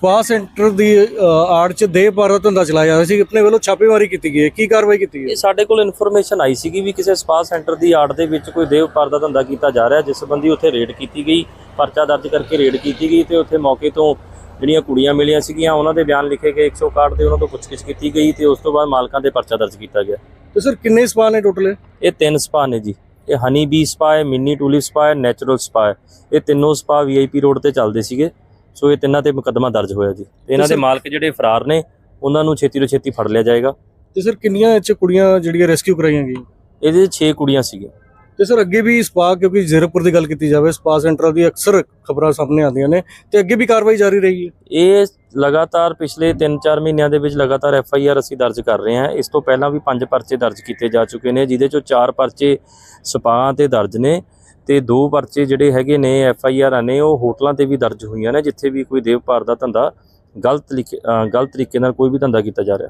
Spa centre ਦੀ ਆੜ ਚ ਦਾ ਧੰਦਾ ਚਲਾਇਆ ਜਾ ਰਿਹਾ ਸੀ ਆਪਣੇ ਵੱਲੋਂ ਛਾਪੇਮਾਰੀ ਕੀਤੀ ਗਈ ਹੈ। ਕੀ ਕਾਰਵਾਈ ਕੀਤੀ ਗਈ ਇਹ ਸਾਡੇ ਕੋਲ ਇਨਫੋਰਮੇਸ਼ਨ ਆਈ ਸੀਗੀ ਵੀ ਕਿਸੇ ਸਪਾ ਸੈਂਟਰ ਦੀ ਆੜ ਦੇ ਵਿੱਚ ਕੋਈ ਦੇਵ ਪਾਰ ਦਾ ਧੰਦਾ ਕੀਤਾ ਜਾ ਰਿਹਾ ਜਿਸ ਸੰਬੰਧੀ ਉੱਥੇ ਰੇਡ ਕੀਤੀ ਗਈ ਪਰਚਾ ਦਰਜ ਕਰਕੇ ਰੇਡ ਕੀਤੀ ਗਈ ਤੇ ਉੱਥੇ ਮੌਕੇ ਤੋਂ ਜਿਹੜੀਆਂ ਕੁੜੀਆਂ ਮਿਲੀਆਂ ਸੀਗੀਆਂ ਉਹਨਾਂ ਦੇ ਬਿਆਨ ਲਿਖੇ ਗਏ 161 ਦੇ ਉਹਨਾਂ ਤੋਂ ਪੁੱਛਗਿੱਛ ਕੀਤੀ ਗਈ ਤੇ ਉਸ ਤੋਂ ਬਾਅਦ ਮਾਲਕਾਂ ਦੇ ਪਰਚਾ ਦਰਜ ਕੀਤਾ ਗਿਆ। ਤੇ ਸਰ ਕਿੰਨੇ ਸਪਾ ਨੇ ਟੋਟਲ ਇਹ? ਤਿੰਨ ਸਪਾ ਨੇ ਜੀ। ਇਹ ਹਨੀ ਬੀ ਸਪਾ ਹੈ ਮਿੰਨੀ ਟੂਲਿਪ ਸਪਾ ਹੈ ਨੈਚੁਰਲ ਸਪਾ ਹੈ। ਇਹ ਤਿੰਨੋਂ ਸਪਾ ਵੀਆਈਪੀ ਰੋਡ ਤੇ ਚੱਲਦੇ ਸੀਗੇ। ਸੋ ਇਹ ਤਿੰਨਾਂ ਤੇ ਮੁਕੱਦਮਾ ਦਰਜ ਹੋਇਆ ਜੀ। ਤੇ ਇਹਨਾਂ ਦੇ ਮਾਲਕ ਜਿਹੜੇ ਫਰਾਰ ਨੇ ਉਹਨਾਂ ਨੂੰ ਛੇਤੀ ਤੋਂ ਛੇਤੀ ਫੜ ਲਿਆ ਜਾਏਗਾ। ਤੇ ਸਰ ਕਿੰਨੀਆਂ ਇਹ 'ਚ ਕੁੜੀਆਂ ਜਿਹੜੀਆਂ ਰੈਸਕਿਊ ਕਰਾਈਆਂ ਗਈਆਂ? ਇਹਦੇ 6 ਕੁੜੀਆਂ ਸੀਗੀਆਂ। ਤੇ ਸਰ ਅੱਗੇ ਵੀ ਸਪਾ ਕਿਉਂਕਿ ਜ਼ੀਰਕਪੁਰ ਦੀ ਗੱਲ ਕੀਤੀ ਜਾਵੇ ਸਪਾ ਸੈਂਟਰਾਂ ਦੀ ਅਕਸਰ ਖਬਰਾਂ ਸਾਹਮਣੇ ਆਉਂਦੀਆਂ ਨੇ ਤੇ ਅੱਗੇ ਵੀ ਕਾਰਵਾਈ ਜਾਰੀ ਰਹੀ ਹੈ? ਇਹ ਲਗਾਤਾਰ ਪਿਛਲੇ 3-4 ਮਹੀਨਿਆਂ ਦੇ ਵਿੱਚ ਲਗਾਤਾਰ ਐਫ ਆਈ ਆਰ ਅਸੀਂ ਦਰਜ ਕਰ ਰਹੇ ਹਾਂ। ਇਸ ਤੋਂ ਪਹਿਲਾਂ ਵੀ ਪੰਜ ਪਰਚੇ ਦਰਜ ਕੀਤੇ ਜਾ ਚੁੱਕੇ ਨੇ ਜਿਹਦੇ ਚੋਂ ਚਾਰ ਪਰਚੇ ਸਪਾਹਾਂ ਤੇ ਦਰਜ ਨੇ। ਤੇ ਦੋ ਪਰਚੇ ਜਿਹੜੇ ਹੈਗੇ ਨੇ ਐਫ ਆਈ ਆਰ ਨੇ, ਉਹ ਹੋਟਲਾਂ ਤੇ ਵੀ ਦਰਜ ਹੋਈਆਂ ਨੇ, ਜਿੱਥੇ ਵੀ ਕੋਈ ਦੇਵ ਭਾਰ ਦਾ ਧੰਦਾ ਗਲਤ ਲਿਖ- ਗਲਤ ਤਰੀਕੇ ਨਾਲ ਕੋਈ ਵੀ ਧੰਦਾ ਕੀਤਾ ਜਾ ਰਿਹਾ।